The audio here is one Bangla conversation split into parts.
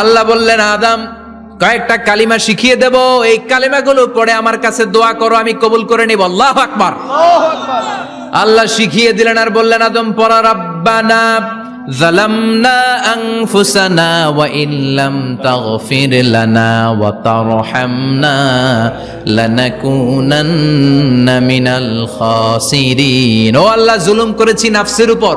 আল্লাহ বললেন আদম কয়েকটা কালিমা শিখিয়ে দেব এই কালিমাগুলো পড়ে আমার কাছে দোয়া করো আমি কবুল করে নিব আল্লাহ আকবার আল্লাহ শিখিয়ে দিলেন আর বললেন আদম পড়া রাব্বানা ظلمنا أنفسنا وإن لم تغفر لنا وترحمنا لنكونن من الخاسرين ও আল্লাহ জুলুম করেছি নাফসের উপর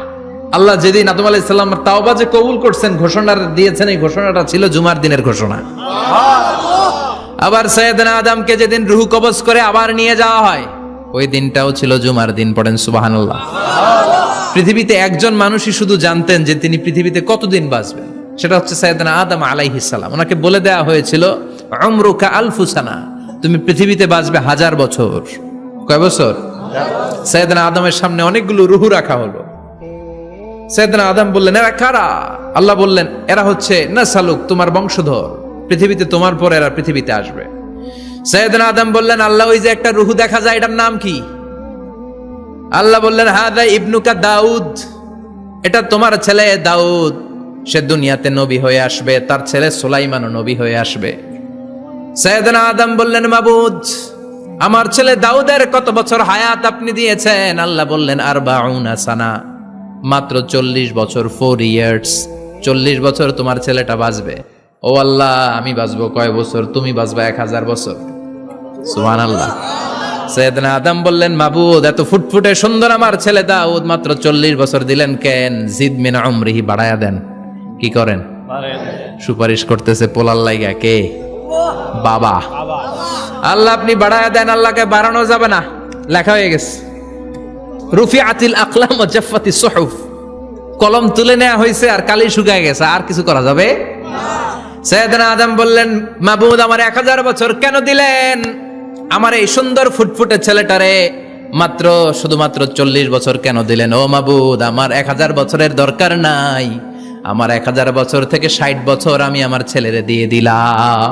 আল্লাহ যেদিন আদম আলাইহিস ইসলাম তাওবা যে কবুল করছেন, ঘোষণা দিয়েছেন, এই ঘোষণাটা ছিল জুমার দিনের ঘোষণা। আবার সৈয়দনা আদমকে যেদিন রুহু কবজ করে আবার নিয়ে যাওয়া হয়, ওই দিনটাও ছিল জুমার দিন, পড়েন সুবহানাল্লাহ। পৃথিবীতে একজন মানুষই শুধু জানতেন যে তিনি পৃথিবীতে কতদিন বাঁচবেন। সেটা হচ্ছে সৈয়দনা আদম আলাইহিস সালাম। ওনাকে বলে দেওয়া হয়েছিল, উমরুকা আলফুসানা, তুমি পৃথিবীতে বাঁচবে হাজার বছর। কয় বছর? সৈয়দনা আদমের সামনে অনেকগুলো রুহু রাখা হলো। সৈয়দনা আদম বললেন, এরা কারা? আল্লাহ বললেন, এরা হচ্ছে না সালুক তোমার বংশধর। পৃথিবীতে তোমার পর এরা পৃথিবীতে আসবে। সৈয়দনা আদম বললেন, আল্লাহ, ওই যে একটা রুহু দেখা যায়, এটার নাম কি? আল্লাহ বললেন, হাদা ইবনুকা দাউদ, এটা তোমার ছেলে দাউদ। সে দুনিয়াতে নবী হয়ে আসবে, তার ছেলে সুলাইমানও নবী হয়ে আসবে। সৈয়দনা আদম বললেন, মাবুদ, আমার ছেলে দাউদের কত বছর হায়াত আপনি দিয়েছেন? আল্লাহ বললেন আর সানা। মাত্র চল্লিশ বছর ফোর ইয়ার্স চল্লিশ বছর তোমার ছেলেটা বাঁচবে। ও আল্লাহ আমি বাঁচবো কয় বছর? তুমি বাঁচবা এক হাজার বছর। সুহান আল্লাহ সৈয়দনা আদম বললেন মাবুদ এত ফুটফুটে সুন্দর আমার ছেলে দাউদ মাত্র চল্লিশ বছর দিলেন কেন? জিদ মিন অমরিহি বাড়ায়া দেন। কি করেন? সুপারিশ করতেছে পোলার লাইগা কে? বাবা। আল্লাহ আপনি বাড়ায়া দেন আল্লাহকে বাড়ানো যাবে না। লেখা হয়ে গেছে। রুফি আতিল আকলাম ও জাফাতি সহুফ। কলম তুলে নেওয়া হয়েছে আর কালি শুকায় গেছে, আর কিছু করা যাবে? সৈয়দনা আদম বললেন, মাবুদ, আমার এক হাজার বছর কেন দিলেন? আমার এই সুন্দর ফুটফুটে ছেলেটারে মাত্র শুধুমাত্র চল্লিশ বছর কেন দিলেন? ও মাবুদ, আমার এক হাজার বছরের দরকার নাই। আমার এক হাজার বছর থেকে ষাট বছর আমি আমার ছেলেরে দিয়ে দিলাম।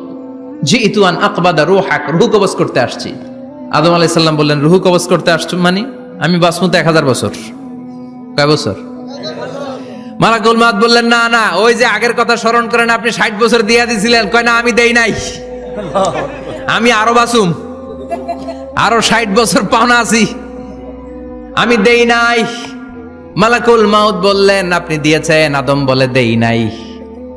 জি ইতুয়ান আকবাদা রুহ হাক রুহু কবজ করতে আসছি। আদম আলাইহিস সাল্লাম বললেন, রুহু কবজ করতে আসছো মানে? আমি বাসমতে এক হাজার বছর। কয় বছর? মালাকুল মাউত বললেন, না না, ওই যে আগের কথা স্মরণ করেন আপনি, ষাট বছর দিয়ে দিছিলেন। কয়, না, আমি দেই নাই। আমি আরও বাসুম আরও ষাট বছর পাওনা আছি। আমি দেই নাই। মালাকুল মাউত বললেন, আপনি দিয়েছেন, আদম বলে দেই নাই।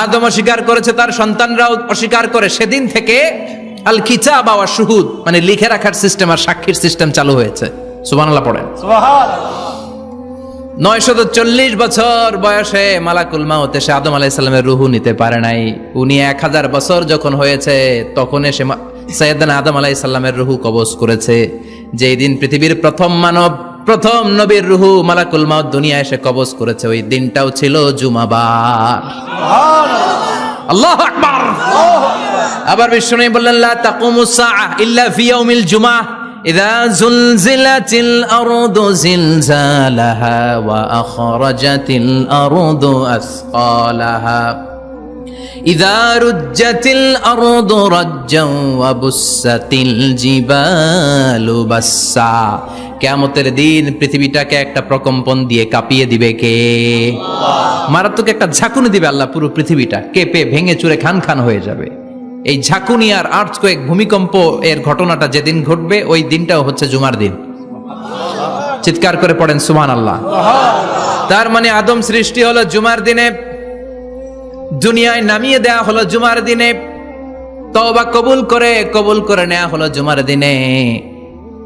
আদম অস্বীকার করেছে তার সন্তানরাও অস্বীকার করে। সেদিন থেকে আল কিতাব ওয়া শুহুদ মানে লিখে রাখার সিস্টেম আর সাক্ষীর সিস্টেম চালু হয়েছে। সুবহানাল্লাহ পড়েন। নয়শত চল্লিশ বছর বয়সে মালাকুল মাউত এসে আদম আলাইসাল্লামের রুহু নিতে পারে নাই। উনি এক হাজার বছর যখন হয়েছে তখন এসে সৈয়দান আদম আলাইসাল্লামের রুহু কবজ করেছে। যেই দিন পৃথিবীর প্রথম মানব প্রথম নবীর রুহু মালাকুল মাউত দুনিয়া এসে কবজ করেছে, ওই দিনটাও ছিল জুমাবার। আল্লাহ আকবার। আবার বিষ্ণু বললেন, লা তাকুমুস সাআ ইল্লা ফি ইয়াউমিল জুমা ইযা জুলজিলাতিল আরদু জিলজালাহা ওয়া আখরাজাতিল আরদু আসকালাহা ইযা রুজ্জাতিল আরদু রাজ্জাও ওয়া বুসাতিল জিবালু বাসসা কেয়ামতের দিন পৃথিবীটাকে একটা প্রকম্পন দিয়ে কাঁপিয়ে দিবে কে? মারাত্মক একটা ঝাঁকুনি দিবে আল্লাহ পুরো পৃথিবীটা। কেঁপে ভেঙে চুরে খান খান হয়ে যাবে। এই ঝাঁকুনি আর আর্থ কয়েক ভূমিকম্প এর ঘটনাটা যেদিন ঘটবে, ওই দিনটাও হচ্ছে জুমার দিন। চিৎকার করে পড়েন সুমান আল্লাহ তার মানে আদম সৃষ্টি হলো জুমার দিনে, দুনিয়ায় নামিয়ে দেয়া হলো জুমার দিনে, তওবা কবুল করে কবুল করে নেওয়া হলো জুমার দিনে।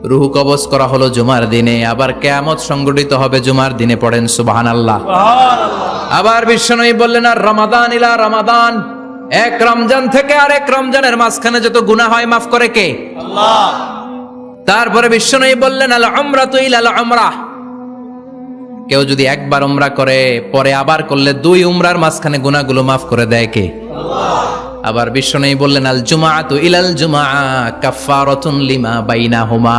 রুহু কবজ করা হলো জুমার দিনে আবার কেয়ামত সংগঠিত হবে জুমার দিনে পড়েন সুবাহান আল্লাহ আবার বিশ্বনবী বললেন আর রমাদান ইলা রমাদান। এক রমজান থেকে আর এক রমজানের মাঝখানে যত গুনাহ হয় মাফ করে কে? তারপরে বিশ্বনবী বললেন আল আমরা তো ইলাল আমরা কেউ যদি একবার উমরা করে পরে আবার করলে দুই উমরার মাঝখানে গুনাহগুলো মাফ করে দেয় কে? আবার বিশ্বনবী বললেন, আল জুমাআতু ইলাল জুমা কাফফারাতুন লিমা বাইনা হুমা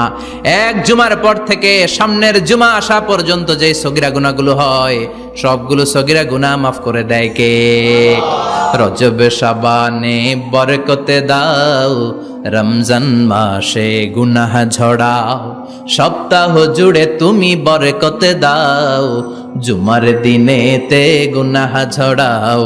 এক জুমার পর থেকে সামনের জুমা আসা পর্যন্ত যে সগিরা গুনাহগুলো হয়, সবগুলো সগিরা গুনাহ মাফ করে দেয় কে? রজব শাবানে বরকতে দাও, রমজান মাসে গুনাহ ঝড়াও, সপ্তাহ জুড়ে তুমি বরকতে দাও, জুমার দিনেতে গুনাহ ঝড়াও।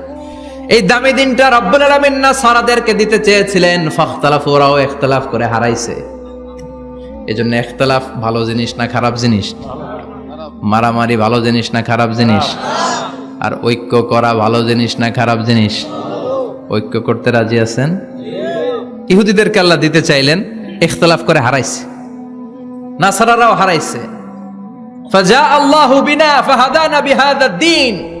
এই দামি দিনটা রব্বুল আলামিন না সারাদেরকে দিতে চেয়েছিলেন, ফাখতালাফু ওরাও ইখতলাফ করে হারাইছে। এজন্য ইখতলাফ ভালো জিনিস না খারাপ জিনিস? মারামারি ভালো জিনিস না খারাপ জিনিস? আর ঐক্য করা ভালো জিনিস না খারাপ জিনিস? ঐক্য করতে রাজি আছেন? ইহুদিদেরকে আল্লাহ দিতে চাইলেন ইখতলাফ করে হারাইছে। নাসারারাও হারাইছে। ফাজা আল্লাহু বিনা ফাহাদানা বিহাদা দ্বীন।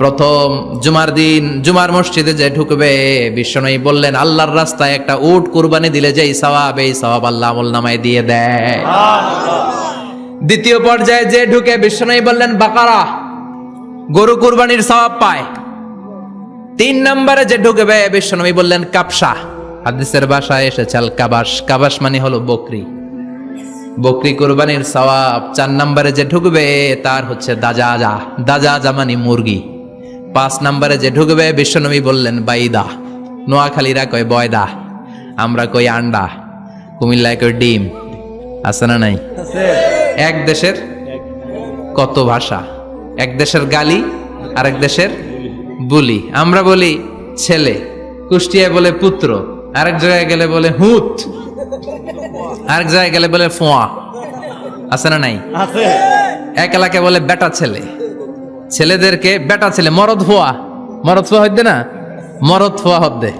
প্রথম জুমার দিন জুমার মসজিদে যে ঢুকবে বিশ্বনয়ী বললেন আল্লাহর রাস্তায় একটা উট কুরবানি দিলে যেই সওয়াব এই সওয়াব আল্লাহ আমল নামায় দিয়ে দেয়। দ্বিতীয় পর্যায়ে যে ঢুকে বিশ্বনয়ী বললেন বাকারা গরু কুরবানির সওয়াব পায়। তিন নম্বরে যে ঢুকবে বিশ্বনবী বললেন কাপসা। হাদিসের বাসায় এসেছে আল কাবাস কাবাস মানে হলো বকরি। বকরি কোরবানির সওয়াব চার নম্বরে যে ঢুকবে তার হচ্ছে দাজা যা দাজা জামানি মুরগি। পাঁচ নম্বরে যে ঢুকবে বিশ্বনবী বললেন বাইদা। নোয়াখালীরা কয় বয়দা। আমরা কই আন্ডা। কুমিল্লায় কই ডিম। আছে না নাই? এক দেশের কত ভাষা? এক দেশের গালি আর এক দেশের বুলি। আমরা বলি ছেলে। কুষ্টিয়ায় বলে পুত্র। আরেক জায়গায় গেলে বলে হুত। আরেক জায়গায় গেলে বলে ফোয়া। আছে না নাই? এক এলাকায় বলে বেটা ছেলে। ছেলেদেরকে, বেটা ছেলে, মরদ ফোয়া মরদ ফোয়া হইতে না? মরদ ফোয়া হদ্দে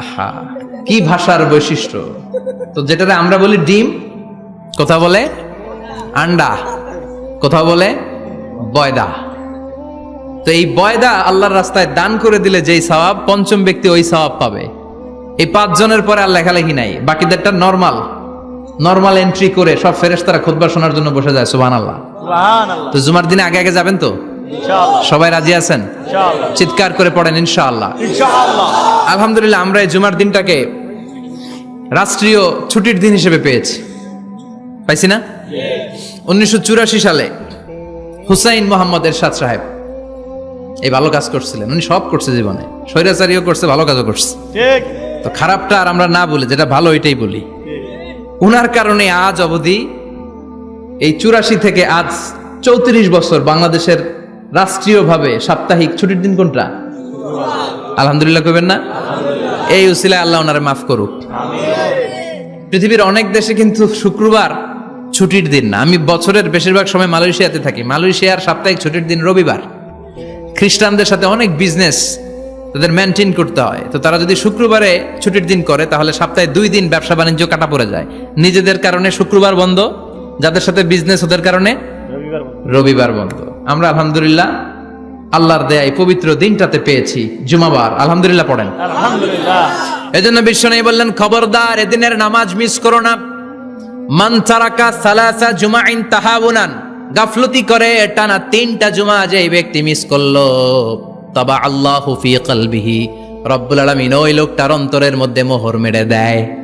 আহা, কি ভাষার বৈশিষ্ট্য? তো যেটাতে আমরা বলি ডিম, কথা বলে আন্ডা, কথা বলে বয়দা। তো এই বয়দা আল্লাহর রাস্তায় দান করে দিলে যেই সওয়াব পঞ্চম ব্যক্তি ওই সওয়াব পাবে। এই পাঁচজনের পরে আর লেখালেখি নাই, বাকিদেরটা নর্মাল। নর্মাল এন্ট্রি করে সব ফেরেশতারা খুতবা শোনার জন্য বসে যায় সুবহানাল্লাহ সুবহানাল্লাহ। তো জুমার দিনে আগে আগে যাবেন তো? সবাই রাজি আছেন? চিৎকার করে পড়েন ইনশাআল্লাহ। আলহামদুলিল্লাহ আমরা এই জুমার দিনটাকে রাষ্ট্রীয় ছুটির দিন হিসেবে পেয়েছি। পাইছি না? উনিশশো চুরাশি সালে হুসাইন মোহাম্মদ এরশাদ সাহেব এই ভালো কাজ করছিলেন। উনি সব করছে জীবনে। স্বৈরাচারীও করছে ভালো কাজও করছে। তো খারাপটা আর আমরা না বলি যেটা ভালো ওইটাই বলি। উনার কারণে আজ অবধি এই চুরাশি থেকে আজ চৌত্রিশ বছর বাংলাদেশের রাষ্ট্রীয়ভাবে সাপ্তাহিক ছুটির দিন কোনটা? আলহামদুলিল্লাহ কইবেন না? এই উসিলায় আল্লাহ ওনারে মাফ করুক। পৃথিবীর অনেক দেশে কিন্তু শুক্রবার ছুটির দিন না। আমি বছরের বেশিরভাগ সময় মালয়েশিয়াতে থাকি। মালয়েশিয়ার সাপ্তাহিক ছুটির দিন রবিবার। খ্রিস্টানদের সাথে অনেক বিজনেস তাদের মেনটেন করতে হয়। তো তারা যদি শুক্রবারে ছুটির দিন করে, তাহলে সপ্তাহে দুই দিন ব্যবসা বাণিজ্য কাটা পড়ে যায়। নিজেদের কারণে শুক্রবার বন্ধ যাদের সাথে বিজনেস ওদের কারণে? রবিবার বন্ধ। আমরা আলহামদুলিল্লাহ আল্লাহর দেয় পবিত্র দিনটাতে পেয়েছি জুমাবার। আলহামদুলিল্লাহ পড়েন। এজন্য বিশ্ব নেই বললেন খবরদার এদিনের নামাজ মিস করো না। মান তারাকা সালাসা জুমাইন তাহাবুনান গাফলতি করে টানা তিনটা জুমা যে এই ব্যক্তি মিস করল। তবা আল্লাহু ফি কলবিহি। রব্বুল আলামিন ওই লোকটার অন্তরের মধ্যে মোহর মেরে দেয়।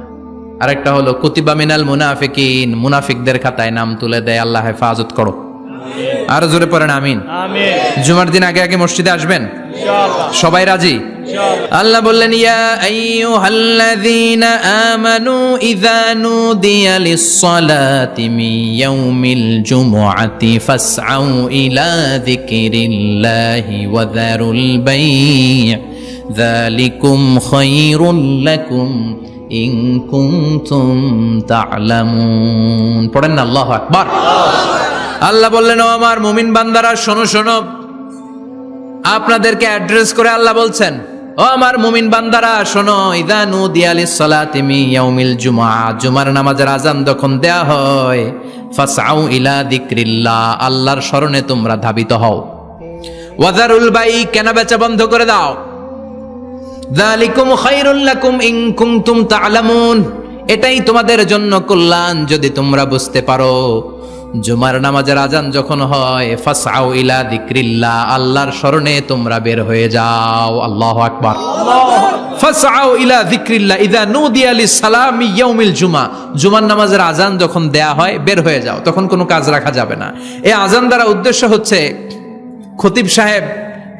আরেকটা হলো কুতিবা মিনাল মুনাফিকিন মুনাফিকদের খাতায় নাম তুলে দেয় আল্লাহ হেফাজত করো। আরও জোরে পড়েন আমিন। জুমার দিন আগে আগে মসজিদে আসবেন? সবাই রাজি? আল্লাহ বললেন ইয়া আইয়ুহাল্লাযীনা আমানু ইযা নুদিয়া লিস-সালাতি মিন ইয়াউমিল জুমুআতি ফাসআউ ইলা যিকিরিল্লাহি ওয়া যারুল বাই' যালিকুম খায়রুল লাকুম। ইন কুনতুম তা'লামুন। পড়েন না, আল্লাহু আকবার। আল্লাহ বললেন, ও আমার মুমিন বান্দারা, শোনো শোনো। আপনাদেরকে অ্যাড্রেস করে আল্লাহ বলছেন, ও আমার মুমিন বান্দারা, শোনো, ইদা নুদিয়ালি সালাতিমি ইয়াউমিল জুমআ। জুমার নামাজের আজান যখন দেয়া হয়, ফাসআউ ইলা যিকরিল্লাহ। আল্লাহর স্মরণে তোমরা ধাবিত হও। ওয়াজারুল বাই কেনা বেচা বন্ধ করে দাও। এটাই তোমাদের জন্য কল্যাণ যদি তোমরা বুঝতে পারো। জুমার নামাজের আজান যখন হয়, ফাসআউ ইলা যিকরিল্লাহ, আল্লাহর স্মরণে তোমরা বের হয়ে যাও। আল্লাহু আকবার। ফাসআউ ইলা যিকরিল্লাহ ইযা নুদিয়া লিস-সালামি ইয়াউমিল জুমা। জুমার নামাজের আজান যখন দেয়া হয়, বের হয়ে যাও। তখন কোনো কাজ রাখা যাবে না। এই আজান দ্বারা উদ্দেশ্য হচ্ছে, খতিব সাহেব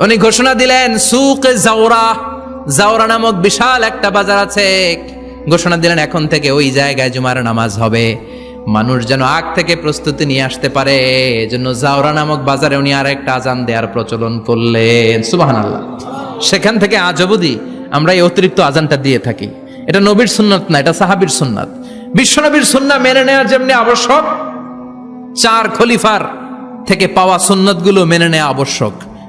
উনি ঘোষণা দিলেন সুক জাওরা। জাওরা নামক বিশাল একটা বাজার আছে। ঘোষণা দিলেন, এখন থেকে ওই জায়গায় জুমার নামাজ হবে। মানুষ যেন আগ থেকে প্রস্তুতি নিয়ে আসতে পারে। এজন্য জাওরা নামক বাজারে উনি আর একটা আজান দেওয়ার প্রচলন করলেন। সুবাহান আল্লাহ সেখান থেকে আজ অবধি আমরা এই অতিরিক্ত আজানটা দিয়ে থাকি। এটা নবীর সুন্নাত না, এটা সাহাবীর সুন্নাত। বিশ্বনবীর সুন্না মেনে নেওয়া যেমনি আবশ্যক, চার খলিফার থেকে পাওয়া সুন্নতগুলো মেনে নেওয়া আবশ্যক।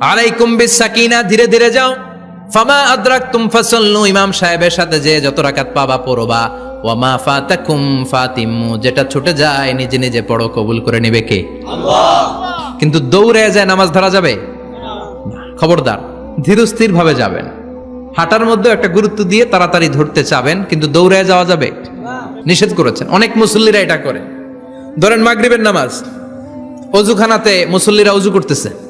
আলাইকুম বিসাকিনা ধীরে ধীরে যাও। ফামা আদরাকতুম ফাসাল্লু ইমাম সাহেবের সাথে যে যত রাকাত পাবা পড়বা। ওয়ামা ফাতাকুম ফাতিম্মু যেটা ছুটে যায় নিজে নিজে পড়ো কবুল করে নেবে কে? কিন্তু দৌড়ে যায় নামাজ ধরা যাবে? খবরদার ধীরস্থির ভাবে যাবেন। হাঁটার মধ্যে একটা গুরুত্ব দিয়ে তাড়াতাড়ি ধরতে চাবেন কিন্তু দৌড়ে যাওয়া যাবে? নিষেধ করেছেন। অনেক মুসল্লিরা এটা করে। ধরেন মাগরিবের নামাজ। অজুখানাতে মুসল্লিরা অজু করতেছে।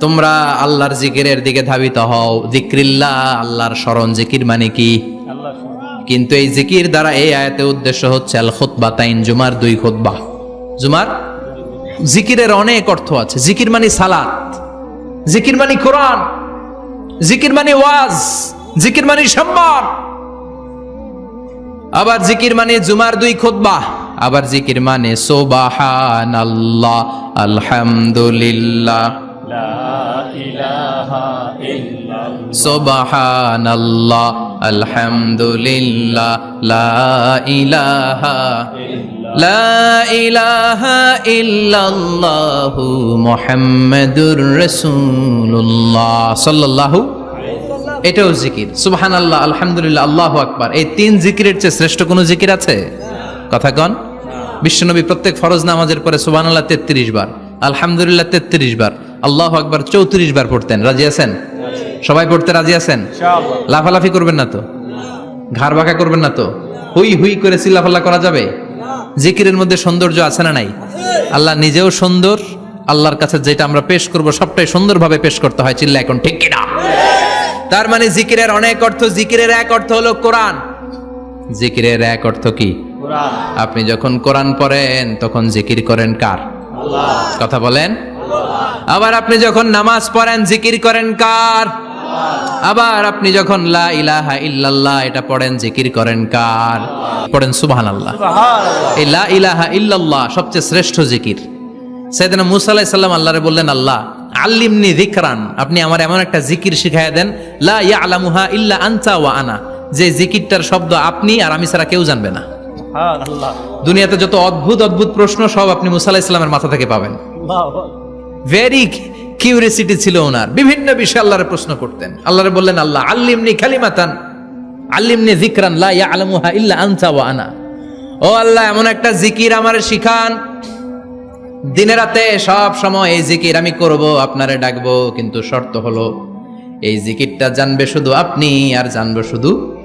তোমরা আল্লাহর জিকিরের দিকে ধাবিত হও। জিক্রিল্লাহ আল্লাহর স্মরণ। জিকির মানে কি? কিন্তু এই জিকির দ্বারা এই আয়াতে উদ্দেশ্য হচ্ছে আল খুতবা তাইন জুমার দুই খুতবা। জুমার? জিকিরের অনেক অর্থ আছে। জিকির মানে সালাত। জিকির মানে কোরআন। জিকির মানে ওয়াজ। জিকির মানে সম্মান। আবার জিকির মানে জুমার দুই খুতবা। আবার জিকির মানে সোবাহান আল্লাহ আলহামদুলিল্লাহ। আল্লাহ আলহামদুলিল্লাহ লা ইলাহা লা ইলাহা ইল্লাল্লাহু মুহাম্মাদুর রাসূলুল্লাহ সাল্লাল্লাহু এটাও জিকির। সুবহানাল্লাহ আলহামদুলিল্লাহ আল্লাহু আকবার। এই তিন জিকিরের চেয়ে শ্রেষ্ঠ কোনো জিকির আছে? কথা কন। বিশ্বনবী প্রত্যেক ফরজ নামাজের পরে সুবহানাল্লাহ 33 বার আলহামদুলিল্লাহ 33 বার। আল্লাহু আকবার 34 বার পড়তেন। রাজি আছেন? সবাই পড়তে রাজি আছেন? লাফালাফি করবেন না তো? ঘাড় বাঁকা করবেন না তো? হুই হুই করে চিল্লাফাল্লা করা যাবে? জিকিরের মধ্যে সৌন্দর্য আছে না নাই? আল্লাহ নিজেও সুন্দর আল্লাহর কাছে যেটা আমরা পেশ করব সবটাই সুন্দরভাবে পেশ করতে হয় চিল্লা এখন ঠিক কিনা? তার মানে জিকিরের অনেক অর্থ জিকিরের এক অর্থ হলো কোরআন। জিকিরের এক অর্থ কি? আপনি যখন কোরআন পড়েন তখন জিকির করেন কার? কথা বলেন? আবার আপনি যখন নামাজ পড়েন জিকির করেন কার? আবার আপনি যখন লা ইলাহা ইল্লাল্লাহ এটা পড়েন জিকির করেন কার? পড়েন সুবহানাল্লাহ। এই লা ইলাহা ইল্লাল্লাহ সবচেয়ে শ্রেষ্ঠ জিকির। সাইয়েদনা মুসা আলাইহিস সালাম আল্লাহরে বললেন আল্লাহ আল্লিমনি যিকরান। আপনি আমার এমন একটা জিকির শিখাইয়া দেন লা ইয়ালামুহা ইল্লা আনতা ওয়া আনা। যে জিকিরটার শব্দ আপনি আর আমি ছাড়া কেউ জানবে না। দুনিয়াতে যত অদ্ভুত অদ্ভুত প্রশ্ন সব আপনি মুসা আলাইহিস সালামের মাথা থেকে পাবেন। ভেরি কিউরিয়াসিটি ছিল ওনার। বিভিন্ন বিষয়ে আল্লাহরে প্রশ্ন করতেন। আল্লাহরে বললেন আল্লাহ আল্লিমনি খালিমাতান আল্লিমনি যিকরান লা ইয়ালামুহা ইল্লা আনতা ওয়া আনা। ও আল্লাহ এমন একটা জিকির আমারে শিখান। দিনে রাতে সব সময় এই জিকির আমি করব আপনারে ডাকবো কিন্তু শর্ত হলো এই জিকিরটা জানবে শুধু আপনি আর জানবে শুধু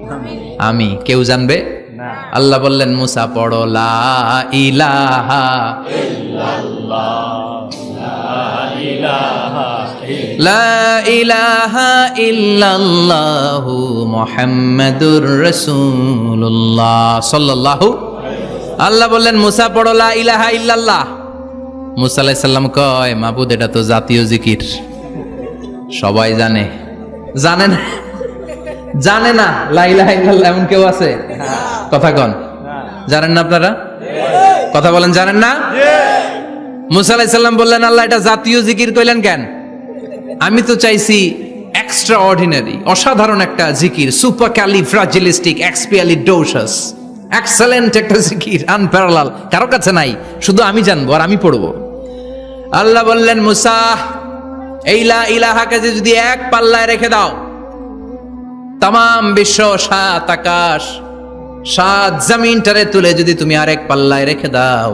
আমি। কেউ জানবে? আল্লাহ বললেন মুসা পড়ো লা ইলাহা লা ইলাহা ইল্লাল্লাহু মুহাম্মাদুর রাসূলুল্লাহ সাল্লাল্লাহু আল্লাহ পড়ো লা ইলাহা মুসা এটা তো জাতীয় জিকির। সবাই জানে। জানে না? জানে না? লা এমন কেউ আছে? কথা কন। জানেন না আপনারা? কথা বলেন, জানেন না? মুসা আলাইহিস সালাম বললেন, আল্লাহ, এটা জাতীয় জিকির কইলেন কেন? আমি তো চাইছি এক্সট্রা অর্ডিনারি অসাধারণ একটা জিকির supercalifragilisticexpialidocious excellent একটা জিকির আনপ্যারালাল কারও কাছে নাই, শুধু আমি জানব আর আমি পড়ব। আল্লাহ বললেন, মুসা, এই লা ইলাহাকে যে যদি এক পাল্লায় রেখে দাও তাম বিশ্ব সাত আকাশ, সাত জমিনটারে তুলে যদি তুমি আরেক পাল্লায় রেখে দাও।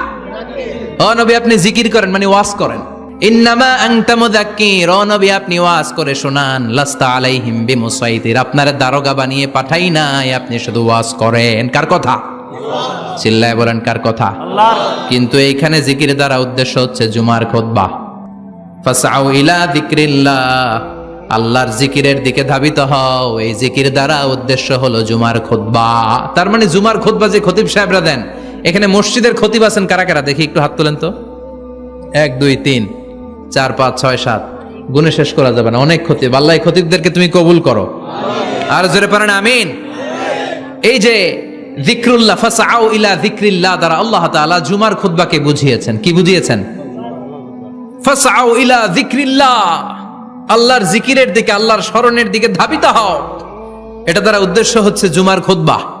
ও নবী আপনি জিকির করেন মানে ওয়াজ করেন। ইন্নামা আংতা মুদাক্কির ও নবী আপনি ওয়াজ করে শোনান লাস্তা আলাইহিম বিমুসাইতির। আপনারা দারোগা বানিয়ে পাঠাই নাই আপনি শুধু ওয়াজ করেন। কার কথা? চিল্লায় বলেন কার কথা? আল্লাহর কিন্তু এইখানে জিকির দ্বারা উদ্দেশ্য হচ্ছে জুমার ফাসাউ ইলা যিকরিল্লাহ আল্লাহর জিকিরের দিকে ধাবিত হও। এই জিকির দ্বারা উদ্দেশ্য হলো জুমার খুতবা তার মানে জুমার খুতবা যে খতিব সাহেবরা দেন এখানে মসজিদের খতিব আছেন কারা কারা? দেখি একটু হাত তোলেন তো। এক, দুই, তিন, চার, পাঁচ, ছয়, সাত। গুণে শেষ করা যাবে না, অনেক খতিব। আল্লাহ খতিবদেরকে তুমি কবুল করো। আর জোরে পারেন, আমিন। এই যে যিকরুল্লাহ, ফাসাউ ইলা যিকরিল্লাহ দ্বারা আল্লাহ তাআলা জুমার খুতবাকে বুঝিয়েছেন। কি বুঝিয়েছেন? ফাসাউ ইলা যিকরিল্লাহ। আল্লাহর জিকিরের দিকে, আল্লাহর স্মরণের দিকে ধাবিত হও। এটা দ্বারা উদ্দেশ্য হচ্ছে জুমার খুতবা।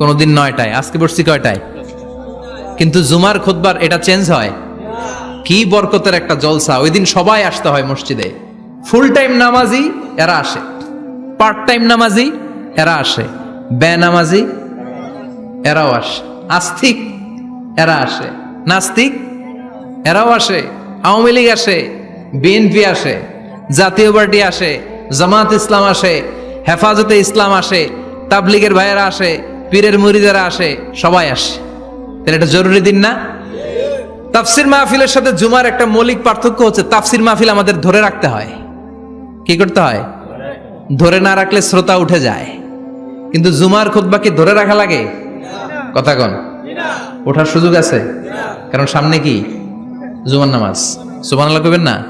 কোনোদিন নয়টায়, আজকে বসছি কয়টায়? কিন্তু জুমার খুতবার এটা চেঞ্জ হয়। কি বরকতের একটা জলসা, ওই দিন সবাই আসতে হয় মসজিদে। ফুল টাইম নামাজি, এরা আসে। পার্ট টাইম নামাজি, এরা আসে। বে নামাজি এরাও আসে। আস্তিক, এরা আসে। নাস্তিক, এরাও আসে। আওয়ামী লীগ আসে বিএনপি আসে, জাতীয় পার্টি আসে, জামাত ইসলাম আসে, হেফাজতে ইসলাম আসে, তাবলিগের ভাইয়েরা আসে পীরের মুরিদেরা আসে, সবাই আসে। তাহলে এটা জরুরি দিন না? তাফসির মাহফিলের সাথে জুমার একটা মৌলিক পার্থক্য হচ্ছে, তাফসির মাহফিল আমাদের ধরে রাখতে হয়। কি করতে হয়? ধরে না রাখলে শ্রোতা উঠে যায়। কিন্তু জুমার খুতবা কি ধরে রাখা লাগে? কথা কন। ওঠার সুযোগ আছে? কারণ সামনে কি? জুমার নামাজ। সুবহানাল্লাহ কইবেন না?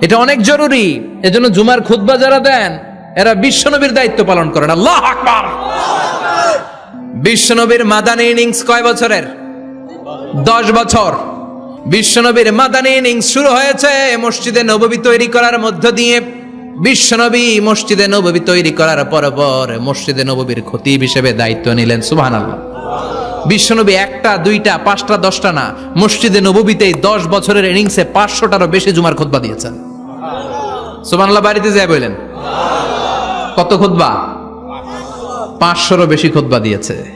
এটা অনেক জরুরি। এজন্য জুমার খুতবা যারা দেন, এরা বিশ্বনবীর দায়িত্ব পালন করেন। আল্লাহ আকবার! বিশ্বনবীর মাদানী ইনিংস কয় বছরের? দশ বছর। বিশ্বনবীর মাদানী ইনিংস শুরু হয়েছে মসজিদে নববী তৈরি করার মধ্য দিয়ে। বিশ্বনবী মসজিদে নববী তৈরি করার পর পর মসজিদে নববীর খতিব হিসেবে দায়িত্ব নিলেন, সুবহানাল্লাহ। বিশ্বনবী একটা, দুইটা, পাঁচটা, দশটা না, মসজিদে নববীতেই দশ বছরের ইনিংসে পাঁচশোটারও বেশি জুমার খুতবা দিয়েছেন। সুবহানাল্লাহ, বাড়িতে যায় বললেন কত খুতবা? পাঁচশোরও বেশি খুতবা দিয়েছে।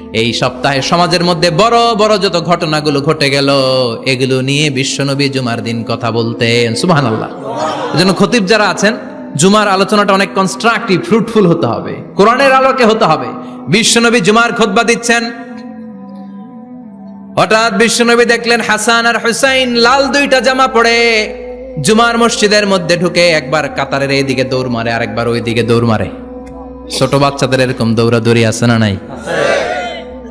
এই সপ্তাহে সমাজের মধ্যে বড় বড় যত ঘটনাগুলো ঘটে গেল, এগুলো নিয়ে বিশ্বনবী জুমার দিন কথা বলতেন। সুবাহান আল্লাহ এজন্য খতিব যারা আছেন, জুমার আলোচনাটা অনেক কনস্ট্রাকটিভ ফ্রুটফুল হতে হবে। কোরআনের আলোকে হতে হবে। বিশ্বনবী জুমার খোদবা দিচ্ছেন। হঠাৎ বিশ্বনবী দেখলেন হাসান আর হুসাইন লাল দুইটা জামা পরে জুমার মসজিদের মধ্যে ঢুকে একবার কাতারের এইদিকে দৌড় মারে, আরেকবার ওই দিকে দৌড় মারে। ছোট বাচ্চাদের এরকম দৌড়াদৌড়ি আছে না নাই?